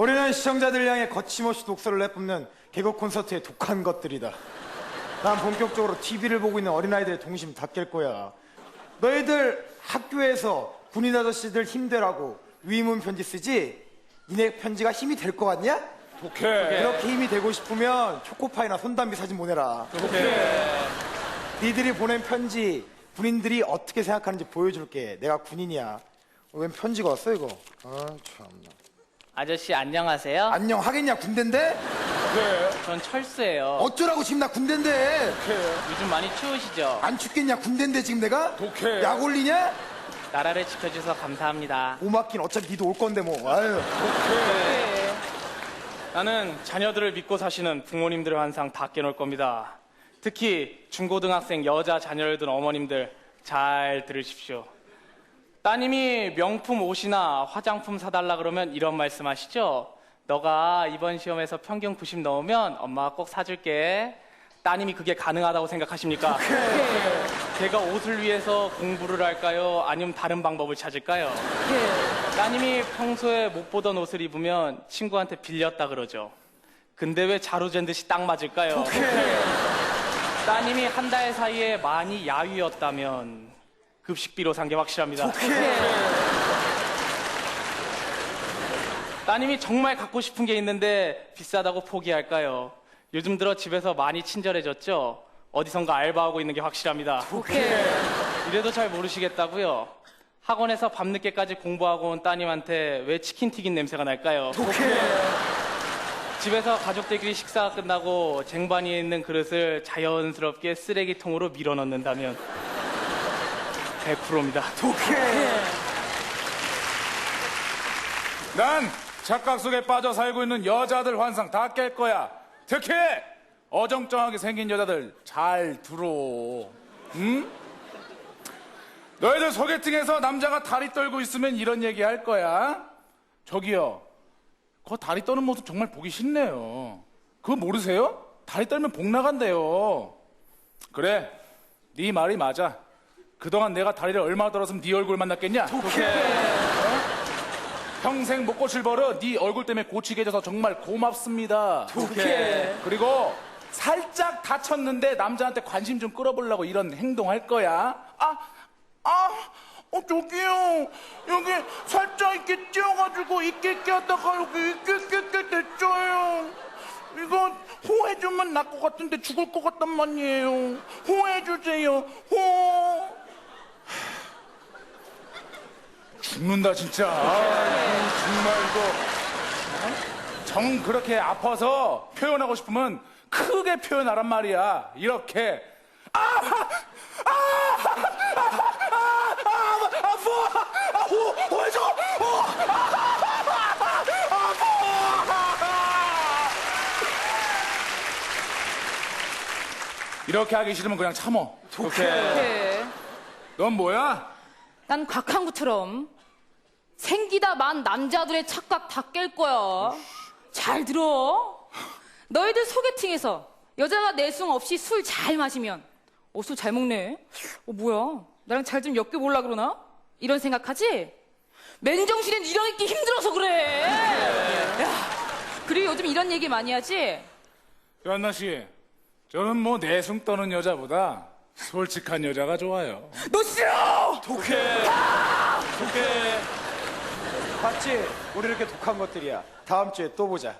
우리는 시청자들 향해 거침없이 독서를 내뿜는 개그 콘서트의 독한 것들이다. 난 본격적으로 TV를 보고 있는 어린아이들의 동심 다 깰 거야. 너희들 학교에서 군인 아저씨들 힘내라고 위문 편지 쓰지? 니네 편지가 힘이 될 것 같냐? 독해. 그렇게 힘이 되고 싶으면 초코파이나 손담비 사진 보내라. 니들이 보낸 편지 군인들이 어떻게 생각하는지 보여줄게. 내가 군인이야. 어, 웬 편지가 왔어 이거? 아 참나. 아저씨 안녕하세요. 안녕 하겠냐 군대인데? 독해. 전 철수예요. 어쩌라고 지금 나 군대인데? 요즘 많이 추우시죠? 안 춥겠냐 군대인데 지금 내가? 독해. 약 올리냐? 나라를 지켜주셔서 감사합니다. 오마긴 어차피 니도 올 건데 뭐. 아유. 나는 자녀들을 믿고 사시는 부모님들의 환상 다 깨놓을 겁니다. 특히 중고등학생 여자 자녀를 둔 어머님들 잘 들으십시오. 따님이 명품 옷이나 화장품 사달라 그러면 이런 말씀 하시죠. 너가 이번 시험에서 평균 90 넣으면 엄마가 꼭 사줄게. 따님이 그게 가능하다고 생각하십니까? 제가 옷을 위해서 공부를 할까요? 아니면 다른 방법을 찾을까요? 따님이 평소에 못 보던 옷을 입으면 친구한테 빌렸다 그러죠. 근데 왜 자루 잰 듯이 딱 맞을까요? 따님이 한 달 사이에 많이 야위였다면 급식비로 산 게 확실합니다. 따님이 정말 갖고 싶은 게 있는데 비싸다고 포기할까요? 요즘 들어 집에서 많이 친절해졌죠? 어디선가 알바하고 있는 게 확실합니다. 이래도 잘 모르시겠다고요? 학원에서 밤늦게까지 공부하고 온 따님한테 왜 치킨 튀긴 냄새가 날까요? 집에서 가족들끼리 식사가 끝나고 쟁반위에 있는 그릇을 자연스럽게 쓰레기통으로 밀어 넣는다면 100%입니다. 난 착각 속에 빠져 살고 있는 여자들 환상 다 깰 거야. 특히 어정쩡하게 생긴 여자들 잘 들어. 응? 너희들 소개팅에서 남자가 다리 떨고 있으면 이런 얘기 할 거야. 저기요. 그 다리 떠는 모습 정말 보기 싫네요. 그거 모르세요? 다리 떨면 복 나간대요. 그래. 네 말이 맞아. 그동안 내가 다리를 얼마나 떨었으면 네 얼굴 만 났겠냐? 평생 못 고칠 버릇 네 얼굴 때문에 고치게 해줘서 정말 고맙습니다. 그리고 살짝 다쳤는데 남자한테 관심 좀 끌어보려고 이런 행동할 거야. 아, 아, 어 저기요 여기 살짝 이렇게 찧어가지고 이렇게 끼었다가 여기 이렇게 이렇게 됐죠요. 이거 호해주면 날 것 같은데 죽을 것 같단 말이에요. 호해주세요. 호. 죽는다 진짜. 아, 정말 이거 어? 정 그렇게 아파서 표현하고 싶으면 크게 표현하란 말이야. 이렇게 아, 아, 아, 아, 아, 아파, 아, 호, 호해줘, 호, 아, 아파. 이렇게 하기 싫으면 그냥 참어. 네. 넌 뭐야? 난 곽한구처럼 생기다 만 남자들의 착각 다 깰 거야. 잘 들어. 너희들 소개팅에서 여자가 내숭 없이 술 잘 마시면 어, 술 잘 먹네. 어, 뭐야. 나랑 잘 좀 엮여볼라 그러나? 이런 생각하지? 맨정신엔 일어나기 힘들어서 그래. 야, 그리고 요즘 이런 얘기 많이 하지? 요한나 씨, 저는 뭐 내숭 떠는 여자보다 솔직한 여자가 좋아요. 너 싫어! 봤지? 우리 이렇게 독한 것들이야. 다음 주에 또 보자.